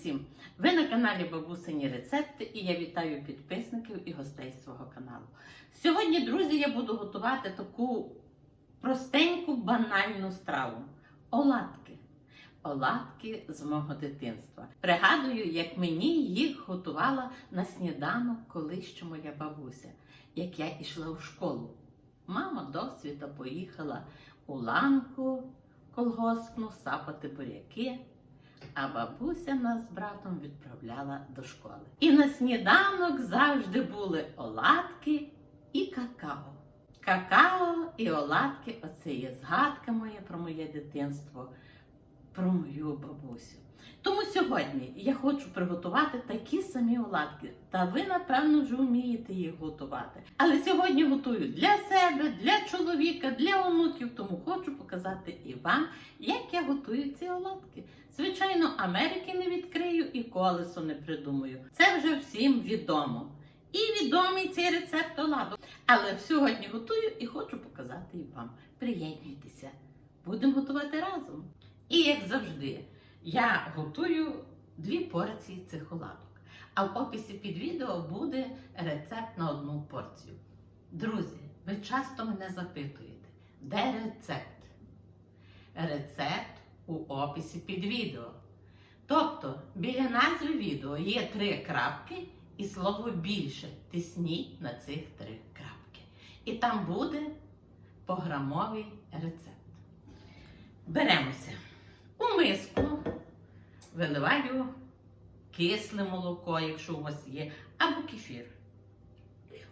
всім! Ви на каналі Бабусині Рецепти і я вітаю підписників і гостей свого каналу. Сьогодні, друзі, я буду готувати таку простеньку банальну страву оладки. Оладки з мого дитинства. Пригадую, як мені їх готувала на сніданок колись ще моя бабуся, як я йшла у школу. Мама досвіта поїхала у ланку колгоспну сапати буряки, а бабуся нас з братом відправляла до школи. І на сніданок завжди були оладки і какао. Какао і оладки оце є згадка моя про моє дитинство, про мою бабусю. Тому сьогодні я хочу приготувати такі самі оладки. Та ви, напевно, вже вмієте їх готувати. Але сьогодні готую для себе, для чоловіка, для онуків, тому хочу показати і вам, як я готую ці оладки. Звичайно, Америки не відкрию і колесо не придумаю. Це вже всім відомо. І відомий цей рецепт оладу. Але сьогодні готую і хочу показати і вам. Приєднуйтеся, будемо готувати разом. І як завжди, я готую дві порції цих оладок. А в описі під відео буде рецепт на одну порцію. Друзі, ви часто мене запитуєте, де рецепт? Рецепт у описі під відео. Тобто, біля назви відео є три крапки і слово більше. Тисніть на цих три крапки. І там буде пограмовий рецепт. Беремося. У миску виливаю кисле молоко, якщо у вас є, або кефір.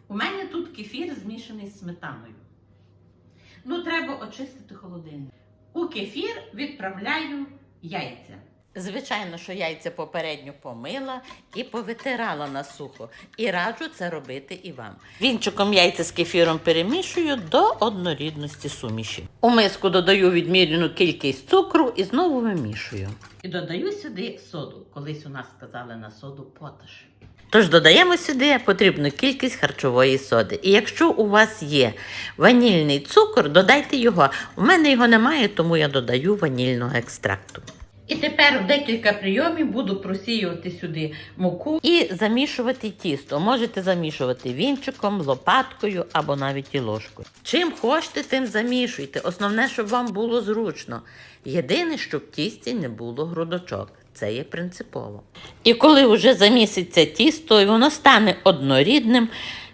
У мене тут кефір змішаний з сметаною. Ну, треба очистити холодильник. У кефір відправляю яйця. Звичайно, що яйця попередньо помила і повитирала на сухо. І раджу це робити і вам. Вінчиком яйця з кефіром перемішую до однорідності суміші. У миску додаю відміряну кількість цукру і знову вимішую. І додаю сюди соду. Колись у нас сказали на соду поташ. Тож додаємо сюди потрібну кількість харчової соди. І якщо у вас є ванільний цукор, додайте його. У мене його немає, тому я додаю ванільного екстракту. І тепер в декілька прийомів буду просіювати сюди муку і замішувати тісто. Можете замішувати вінчиком, лопаткою або навіть і ложкою. Чим хочете, тим замішуйте. Основне, щоб вам було зручно. Єдине, щоб в тісті не було грудочок. Це є принципово. І коли вже заміситься тісто і воно стане однорідним,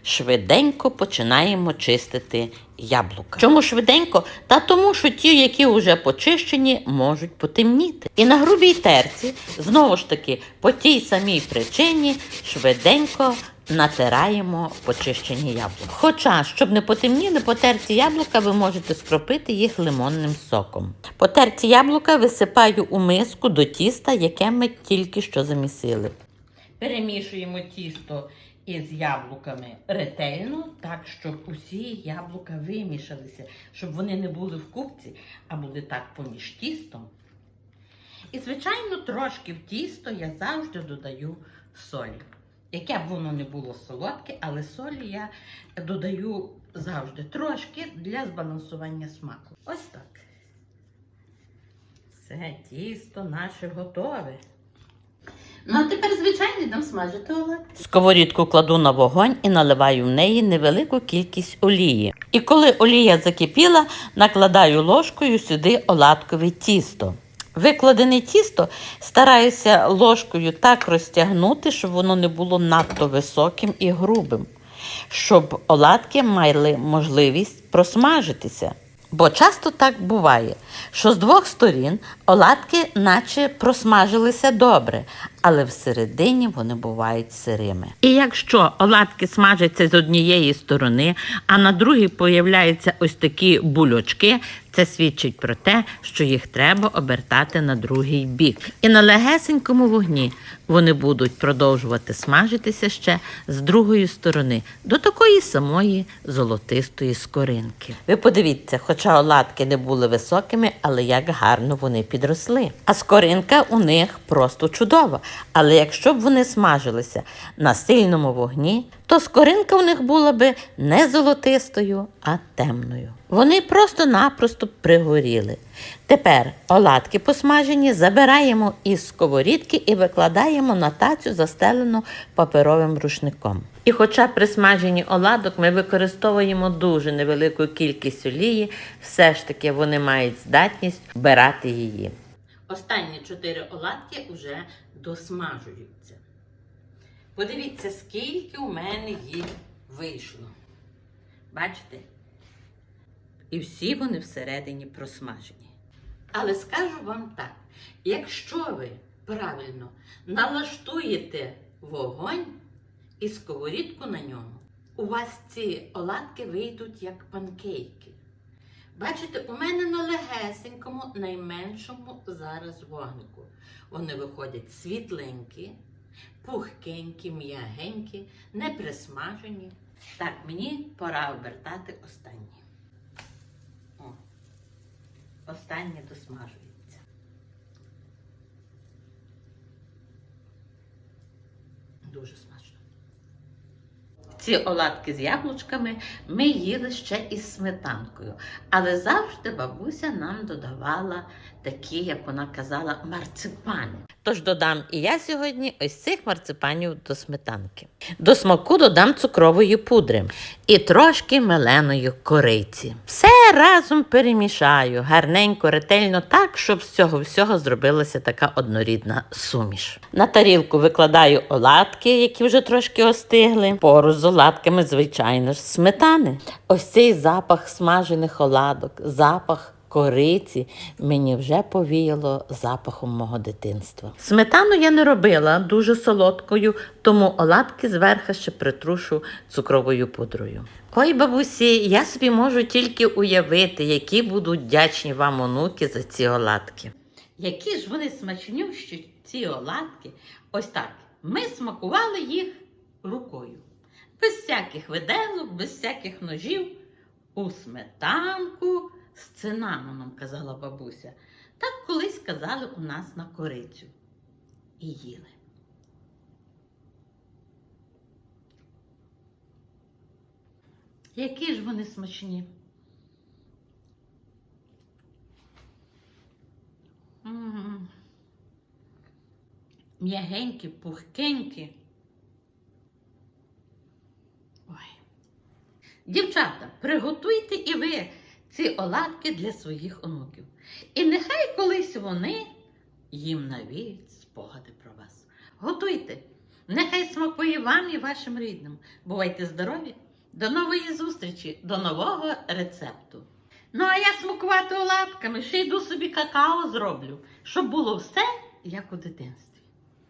швиденько починаємо чистити яблука. Чому швиденько? Та тому, що ті, які вже почищені, можуть потемніти. І на грубій терці, знову ж таки, по тій самій причині, швиденько натираємо почищені яблука. Хоча, щоб не потемніли, потерті яблука ви можете скропити їх лимонним соком. Потерті яблука висипаю у миску до тіста, яке ми тільки що замісили. Перемішуємо тісто із яблуками ретельно, так, щоб усі яблука вимішалися, щоб вони не були в купці, а були так поміж тістом. І, звичайно, трошки в тісто я завжди додаю солі. Яке б воно не було солодке, але солі я додаю завжди трошки для збалансування смаку. Ось так. Все, тісто наше готове. Ну, а тепер, звичайно, йдемо смажити оладки. Сковорідку кладу на вогонь і наливаю в неї невелику кількість олії. І коли олія закипіла, накладаю ложкою сюди оладкове тісто. Викладене тісто стараюся ложкою так розтягнути, щоб воно не було надто високим і грубим, щоб оладки мали можливість просмажитися. Бо часто так буває, що з двох сторін оладки наче просмажилися добре, але всередині вони бувають сирими. І якщо оладки смажаться з однієї сторони, а на другій появляються ось такі бульочки, це свідчить про те, що їх треба обертати на другий бік. І на легесенькому вогні вони будуть продовжувати смажитися ще з другої сторони до такої самої золотистої скоринки. Ви подивіться, хоча оладки не були високими, але як гарно вони підросли. А скоринка у них просто чудова. Але якщо б вони смажилися на сильному вогні, то скоринка у них була би не золотистою, а темною. Вони просто-напросто пригоріли. Тепер оладки посмажені забираємо із сковорідки і викладаємо на тацю, застелену паперовим рушником. І хоча при смаженні оладок ми використовуємо дуже невелику кількість олії, все ж таки вони мають здатність вбирати її. Останні чотири оладки вже досмажуються. Подивіться, скільки у мене їх вийшло. Бачите? І всі вони всередині просмажені. Але скажу вам так: якщо ви правильно налаштуєте вогонь і сковорідку на ньому, у вас ці оладки вийдуть як панкейки. Бачите, у мене на легесенькому, найменшому зараз вогнику. Вони виходять світленькі, пухкенькі, м'ягенькі, не присмажені. Так, мені пора обертати останні. О, останні досмажуються. Дуже смачно. Ці оладки з яблучками ми їли ще із сметанкою, але завжди бабуся нам додавала такі, як вона казала, марципани. Тож додам і я сьогодні ось цих марципанів до сметанки. До смаку додам цукрової пудри і трошки меленої кориці. Все разом перемішаю гарненько, ретельно так, щоб з цього всього зробилася така однорідна суміш. На тарілку викладаю оладки, які вже трошки остигли. Поруч з оладками, звичайно ж, сметани. Ось цей запах смажених оладок, запах кориці мені вже повіяло запахом мого дитинства. Сметану я не робила дуже солодкою, тому оладки зверху ще притрушу цукровою пудрою. Ой, бабусі, я собі можу тільки уявити, які будуть вдячні вам онуки за ці оладки. Які ж вони смачнющі, ці оладки. Ось так. Ми смакували їх рукою. Без всяких виделок, без всяких ножів. У сметанку з цинамоном, казала бабуся. Так колись казали у нас на корицю. І їли. Які ж вони смачні. М'ягенькі, пухкенькі. Ой. Дівчата, приготуйте і ви ці оладки для своїх онуків. І нехай колись вони їм навіють спогади про вас. Готуйте. Нехай смакує вам і вашим рідним. Бувайте здорові! До нової зустрічі, до нового рецепту. Ну, а я смакувати оладками, ще йду собі какао зроблю, щоб було все як у дитинстві.